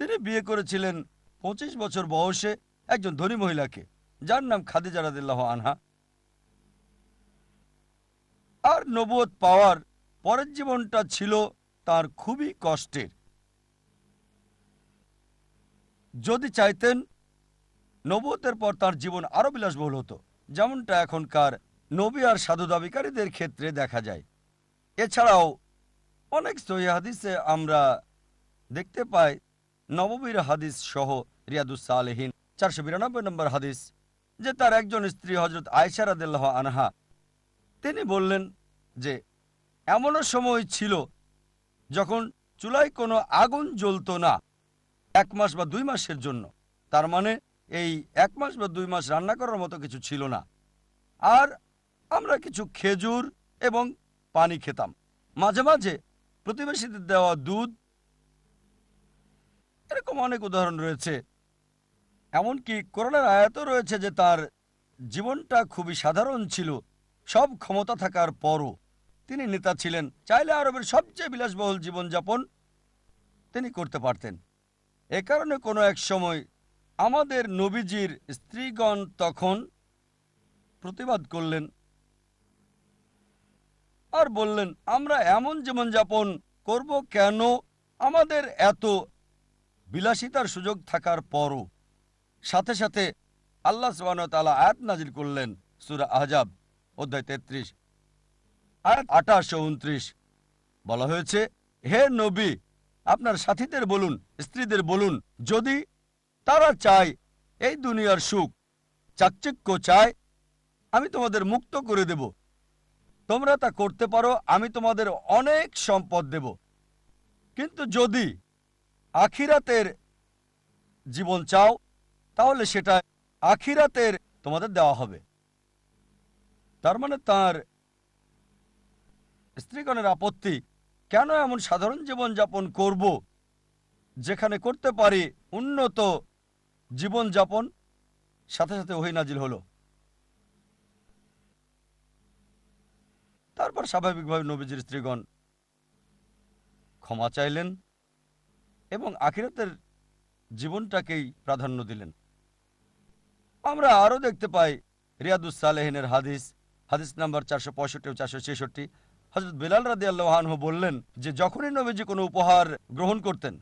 তিনি বিয়ে করেছিলেন পঁচিশ বছর বয়সে একজন ধনী মহিলাকে, যার নাম খাদিজা রাদিল্লাহ আনহা। আর নবুয়ত পাওয়ার পরের জীবনটা ছিল তার খুবই কষ্টের। যদি চাইতেন নবুয়তের পর তার জীবন আরও বিলাসবহুল হতো, যেমনটা এখনকার নবী আর সাধু দাবিকারীদের ক্ষেত্রে দেখা যায়। এছাড়াও অনেক সহি হাদিসে আমরা দেখতে পাই নববীর হাদিস সহ রিয়াদুস সালেহীন। চারশো বিরানব্বই নম্বর হাদিস, যে তার একজন স্ত্রী হজরত আয়সারাদিল্লাহ আনহা, তিনি বললেন যে, এমনও সময় ছিল যখন চুলায় কোনো আগুন জ্বলত না, এক মাস বা দুই মাসের জন্য। তার মানে এই এক মাস বা দুই মাস রান্না করার মতো কিছু ছিল না। আর আমরা কিছু খেজুর এবং পানি খেতাম। মাঝে মাঝে প্রতিবেশীদের দেওয়া দুধ এরকম অনেক উদাহরণ রয়েছে। এমনকি করোনার আয়াতও রয়েছে যে তার জীবনটা খুবই সাধারণ ছিল, সব ক্ষমতা থাকার পরও। তিনি নেতা ছিলেন, চাইলে আরবের সবচেয়ে বিলাসবহুল জীবনযাপন তিনি করতে পারতেন। এ কারণে কোনো এক সময় আমাদের নবীজির স্ত্রীগণ তখন প্রতিবাদ করলেন আর বললেন, আমরা এমন জীবনযাপন করব কেন আমাদের এত বিলাসিতার সুযোগ থাকার পরও সাথে সাথে আল্লাহ তাআলা আয়াত নাজির করলেন সুরা আহজাব, অধ্যায় তেত্রিশ। আয়াত আঠাশ উনত্রিশ বলা হয়েছে, হে নবী, আপনার সাথীদের বলুন, স্ত্রীদের বলুন, যদি তারা চায় এই দুনিয়ার সুখ, চাকচিক্য চায়, আমি তোমাদের মুক্ত করে দেব। তোমরা তা করতে পারো, আমি তোমাদের অনেক সম্পদ দেব। কিন্তু যদি আখিরাতের জীবন চাও, তাহলে সেটা আখিরাতের তোমাদের দেওয়া হবে। তার মানে তার স্ত্রীগণের আপত্তি, কেন এমন সাধারণ জীবন যাপন করব, যেখানে করতে পারি উন্নত জীবন যাপন সাথে সাথে ওহি নাজিল হলো। তারপর স্বাভাবিকভাবে নবীজির স্ত্রীগণ ক্ষমা চাইলেন। এবং আখিরাতের জীবনটাকেই প্রাধান্য দিলেন। আমরা আরও দেখতে পাই রিয়াদুস সালেহিনের হাদিস হাদিস নাম্বার চারশো পঁয়ষট্টি ও চারশো ছেষট্টি। হজরত বিলাল রাদি আল্লাহানহ বললেন যে, যখনই নবীজি কোনো উপহার গ্রহণ করতেন,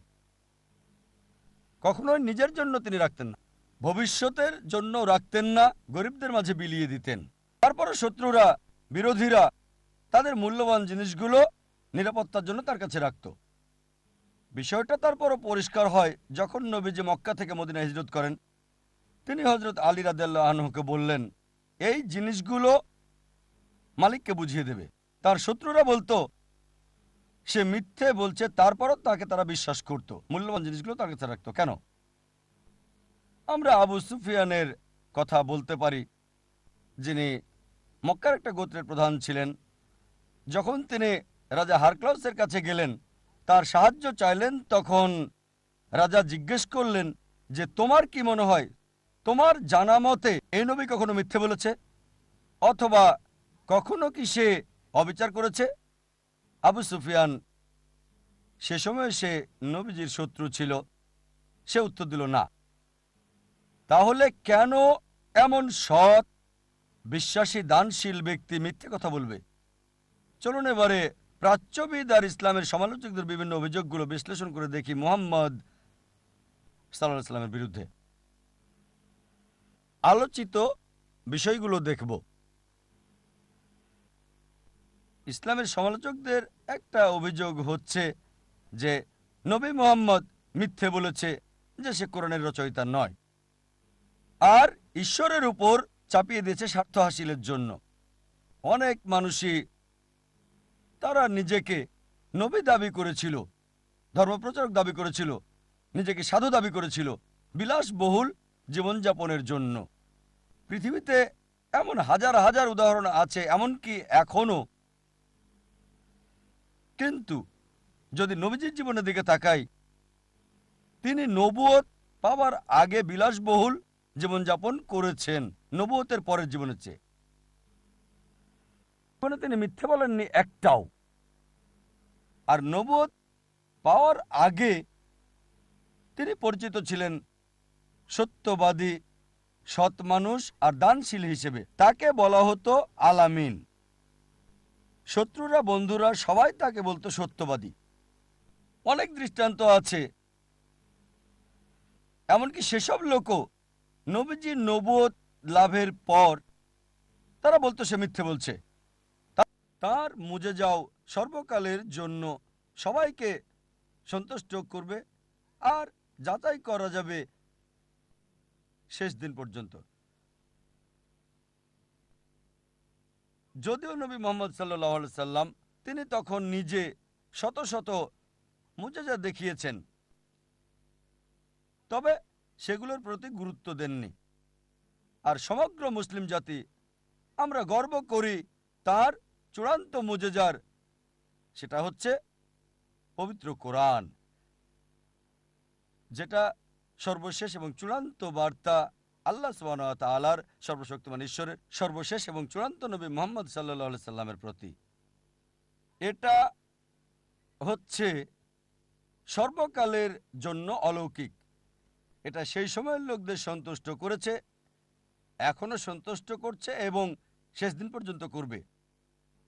কখনোই নিজের জন্য তিনি রাখতেন না। ভবিষ্যতের জন্য রাখতেন না, গরিবদের মাঝে বিলিয়ে দিতেন। তারপরে শত্রুরা, বিরোধীরা তাদের মূল্যবান জিনিসগুলো নিরাপত্তার জন্য তার কাছে রাখত। বিষয়টা তারপরও পরিষ্কার হয় যখন নবীজি মক্কা থেকে মদিনা হিজরত করেন। তিনি হজরত আলী রাদিয়াল্লাহ আনহুকে বললেন, এই জিনিসগুলো মালিককে বুঝিয়ে দেবে। তার শত্রুরা বলতো, সে মিথ্যে বলছে, তারপরও তাকে তারা বিশ্বাস করত। মূল্যবান জিনিসগুলো তার কাছে রাখতো। কেন? আমরা আবু সুফিয়ানের কথা বলতে পারি, যিনি মক্কার একটা গোত্রের প্রধান ছিলেন। যখন তিনি রাজা হারক্লাউসের কাছে গেলেন তার সাহায্য চাইলেন, তখন রাজা জিজ্ঞেস করলেন যে, তোমার কি মনে হয়, তোমার জানা মতে এই নবী কখনো মিথ্যে বলেছে? অথবা কখনো কি সে অবিচার করেছে? আবু সুফিয়ান, সে সময় সে নবীজির শত্রু ছিল, সে উত্তর দিল, না। তাহলে কেন এমন সৎ, বিশ্বাসী, দানশীল ব্যক্তি মিথ্যে কথা বলবে? চলুন এবারে প্রাচ্যবিদ আর ইসলামের সমালোচকদের বিভিন্ন অভিযোগগুলো বিশ্লেষণ করে দেখি মোহাম্মদ সাল্লাহ ইসলামের বিরুদ্ধে। আলোচিত বিষয়গুলো দেখব। ইসলামের সমালোচকদের একটা অভিযোগ হচ্ছে যে নবী মোহাম্মদ মিথ্যে বলেছে যে সে কোরআনের রচয়িতা নয়। আর ঈশ্বরের উপর চাপিয়ে দিয়েছে স্বার্থ হাসিলের জন্য। অনেক মানুষই তারা নিজেকে নবী দাবি করেছিল, ধর্মপ্রচারক দাবি করেছিল, নিজেকে সাধু দাবি করেছিল, বিলাসবহুল জীবনযাপনের জন্য। পৃথিবীতে এমন হাজার হাজার উদাহরণ আছে, এমনকি এখনও। কিন্তু যদি নবীজির জীবনের দিকে তাকাই, তিনি নবুয়ত পাওয়ার আগে বিলাসবহুল জীবনযাপন করেছেন, নবুয়তের পরের জীবনের চেয়ে। জীবনে তিনি মিথ্যে বলেননি, একটাও। আর নবুয়ত পাওয়ার আগে তিনি পরিচিত ছিলেন সত্যবাদী, সৎ মানুষ আর দানশীল হিসেবে। তাকে বলা হতো আলামিন। শত্রুরা, বন্ধুরা সবাই তাকে বলতো সত্যবাদী। অনেক দৃষ্টান্ত আছে। এমনকি সেসব লোকও নবীজির নবুয়ত লাভের পর তারা বলতো সে মিথ্যে বলছে। তার মুজে যাও, সর্বকালের জন্য সবাইকে সন্তুষ্ট করবে আর যাচাই করা যাবে শেষ দিন পর্যন্ত। যদিও নবী মোহাম্মদ সাল্লাহ সাল্লাম তিনি তখন নিজে শত শত মুজেজা দেখিয়েছেন, তবে সেগুলোর প্রতি গুরুত্ব দেননি। আর সমগ্র মুসলিম জাতি আমরা গর্ব করি তার চূড়ান্ত মুজেজার, সেটা হচ্ছে পবিত্র কোরআন, যেটা সর্বশেষ এবং চূড়ান্ত বার্তা আল্লাহ সুবাহ তালার সর্বশক্তিমান ঈশ্বরের সর্বশেষ এবং চূড়ান্ত নবী মোহাম্মদ সাল্লাহ সাল্লামের প্রতি। এটা হচ্ছে সর্বকালের জন্য অলৌকিক। এটা সেই সময়ের লোকদের সন্তুষ্ট করেছে, এখনও সন্তুষ্ট করছে এবং শেষ দিন পর্যন্ত করবে।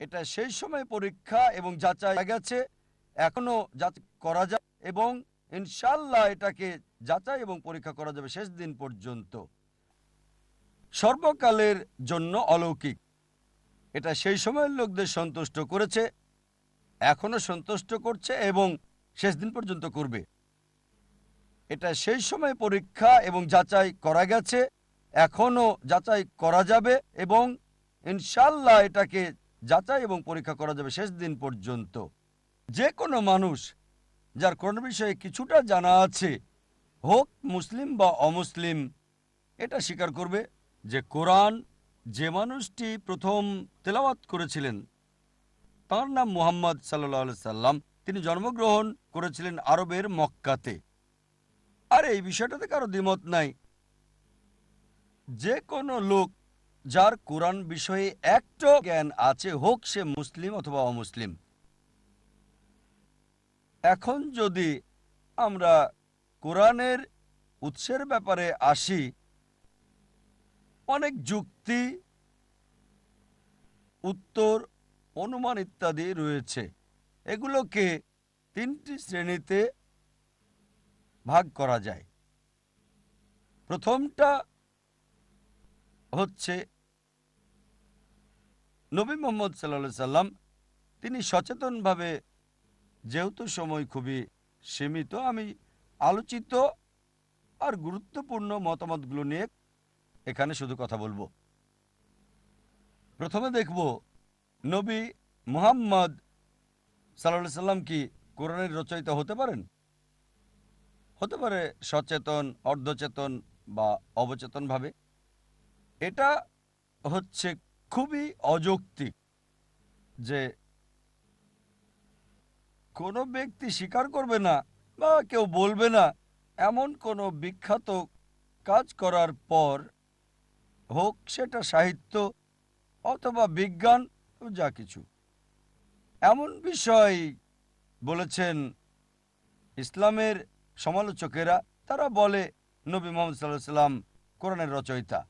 এটা সেই সময় পরীক্ষা এবং যাচাই গেছে। এখনও যাচাই করা যায় এবং ইনশাল্লাহ এটাকে যাচাই এবং পরীক্ষা করা যাবে শেষ দিন পর্যন্ত। সর্বকালের জন্য অলৌকিক। এটা সেই সময়ের লোকদের সন্তুষ্ট করেছে, এখনও সন্তুষ্ট করছে এবং শেষ দিন পর্যন্ত করবে। এটা সেই সময় পরীক্ষা এবং যাচাই করা গেছে, এখনও যাচাই করা যাবে এবং ইনশাল্লাহ এটাকে যাচাই এবং পরীক্ষা করা যাবে শেষ দিন পর্যন্ত। যে কোনো মানুষ যার কোন বিষয়ে কিছুটা জানা আছে, হোক মুসলিম বা অমুসলিম, এটা স্বীকার করবে যে কোরআন যে মানুষটি প্রথম তেলাওয়াত করেছিলেন, তার নাম মুহাম্মদ সাল্লাহ সাল্লাম। তিনি জন্মগ্রহণ করেছিলেন আরবের মক্কাতে। আর, এই বিষয়টাতে কারও দ্বিমত নাই। যে কোনো লোক যার কোরআন বিষয়ে একটা জ্ঞান আছে, হোক সে মুসলিম অথবা অমুসলিম। এখন যদি আমরা কোরআনের উৎসের ব্যাপারে আসি, অনেক যুক্তি, উত্তর, অনুমান ইত্যাদি রয়েছে। এগুলোকে তিনটি শ্রেণীতে ভাগ করা যায়। প্রথমটা হচ্ছে নবী মোহাম্মদ সাল্লা সাল্লাম, তিনি সচেতনভাবে যেহেতু সময় খুবই সীমিত, আমি আলোচিত আর গুরুত্বপূর্ণ মতামতগুলো নিয়ে এখানে শুধু কথা বলব। প্রথমে দেখব নবী মুহাম্মদ সাল্লাহ সাল্লাম কি কোরআনের রচয়িতা হতে পারেন? হতে পারে সচেতন, অর্ধচেতন বা অবচেতনভাবে। এটা হচ্ছে খুবই অযৌক্তিক যে কোনো ব্যক্তি স্বীকার করবে না বা কেউ বলবে না, এমন কোনো বিখ্যাত কাজ করার পর হোক সেটা সাহিত্য অথবা বিজ্ঞান, যা কিছু। এমন বিষয় বলেছেন ইসলামের সমালোচকেরা, তারা বলে, নবী মোহাম্মদ সাল্লাহ সাল্লাম কোরআনের রচয়িতা।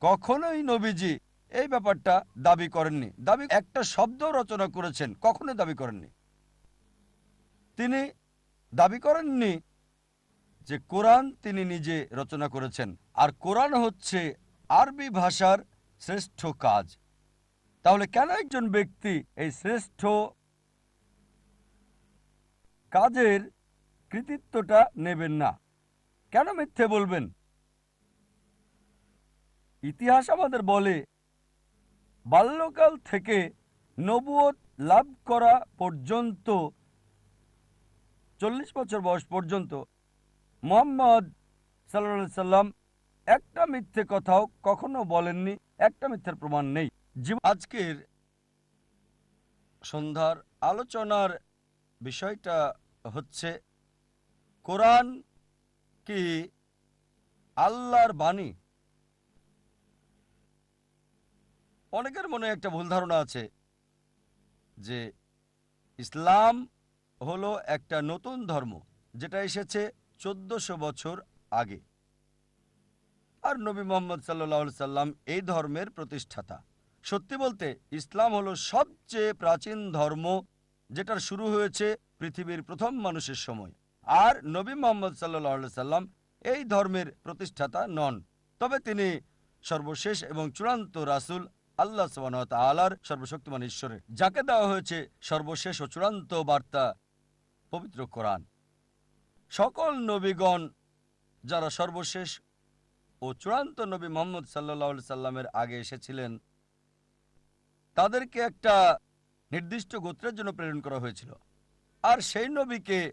কখনোই নবীজি এই ব্যাপারটা দাবি করেননি। দাবি একটা শব্দ রচনা করেছেন, কখনোই দাবি করেননি। তিনি দাবি করেননি যে কোরআন তিনি নিজে রচনা করেছেন। আর কোরআন হচ্ছে আরবি ভাষার শ্রেষ্ঠ কাজ। তাহলে কেন একজন ব্যক্তি এই শ্রেষ্ঠ কাজের কৃতিত্বটা নেবেন না? কেন মিথ্যে বলবেন? ইতিহাস আমাদের বলে, বাল্যকাল থেকে নবুয়ত লাভ করা পর্যন্ত, চল্লিশ বছর বয়স পর্যন্ত, মোহাম্মদ সাল্লা সাল্লাম একটা মিথ্যে কথাও কখনো বলেননি, একটা মিথ্যের প্রমাণ নেই। আজকের সন্ধ্যার আলোচনার বিষয়টা হচ্ছে, কোরআন কি আল্লাহর বাণী? অনেকের মনে একটা ভুল ধারণা আছে যে ইসলাম হলো একটা নতুন ধর্ম যেটা এসেছে চোদ্দশো বছর আগে। আর নবী মোহাম্মদ সাল্লাহ সাল্লাম এই ধর্মের প্রতিষ্ঠাতা। সত্যি বলতে, ইসলাম হলো সবচেয়ে প্রাচীন ধর্ম যেটার শুরু হয়েছে পৃথিবীর প্রথম মানুষের সময়। আর নবী মোহাম্মদ সাল্লাহ সাল্লাম এই ধর্মের প্রতিষ্ঠাতা নন। তবে তিনি সর্বশেষ এবং চূড়ান্ত রাসূল আল্লাহ আলার সর্বশক্তিমান ঈশ্বরের। যাকে দেওয়া হয়েছে সর্বশেষ ও চূড়ান্ত বার্তা, পবিত্র কোরআন। সকল নবীগণ যারা সর্বশেষ ও চূড়ান্ত নবী মোহাম্মদ সাল্লাহ সাল্লামের আগে এসেছিলেন, তাদেরকে একটা নির্দিষ্ট গোত্রের জন্য প্রেরণ করা হয়েছিল। আর সেই নবীকে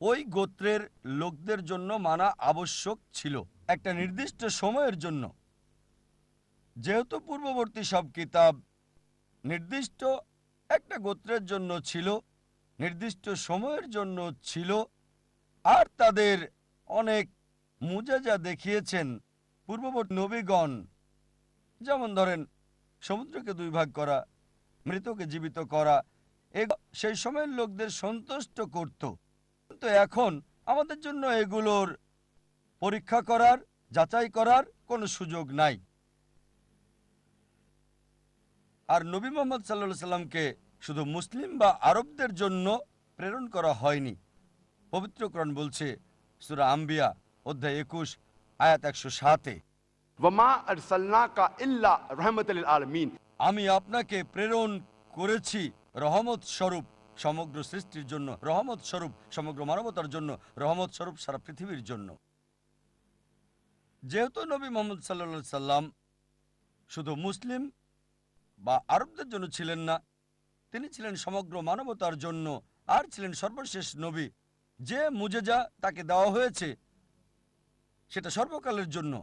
ওই গোত্রের লোকদের জন্য মানা আবশ্যক ছিল। একটা নির্দিষ্ট সময়ের জন্য। যেহেতু পূর্ববর্তী সব কিতাব নির্দিষ্ট একটা গোত্রের জন্য ছিল, নির্দিষ্ট সময়ের জন্য ছিল, আর তাদের অনেক মুজাজা দেখিয়েছেন পূর্ববর্তী নবীগণ। যেমন ধরেন, সমুদ্রকে দুই ভাগ করা, মৃতকে জীবিত করা সেই সময়ের লোকদের সন্তুষ্ট করত। কিন্তু এখন আমাদের জন্য এগুলোর পরীক্ষা করার, যাচাই করার কোনো সুযোগ নাই। আর নবী মোহাম্মদ সাল্লা সাল্লামকে শুধু মুসলিম বা আরবদের জন্য প্রেরণ করা হয়নি। পবিত্রকরণ বলছে সুরা আম্বিয়া অধ্যায় একুশ আয়াত একশো সাতে আমি আপনাকে প্রেরণ করেছি রহমত স্বরূপ সমগ্র সৃষ্টির জন্য রহমত স্বরূপ সমগ্র মানবতার জন্য রহমত স্বরূপ সারা পৃথিবীর জন্য। যেহেতু নবী মোহাম্মদ সাল্লা সাল্লাম শুধু মুসলিম বা আরবদের জন্য ছিলেন না। তিনি ছিলেন সমগ্র মানবতার জন্য আর ছিলেন সর্বশেষ নবী। যে মুজেজা তাকে দেওয়া হয়েছে, সেটা সর্বকালের জন্য।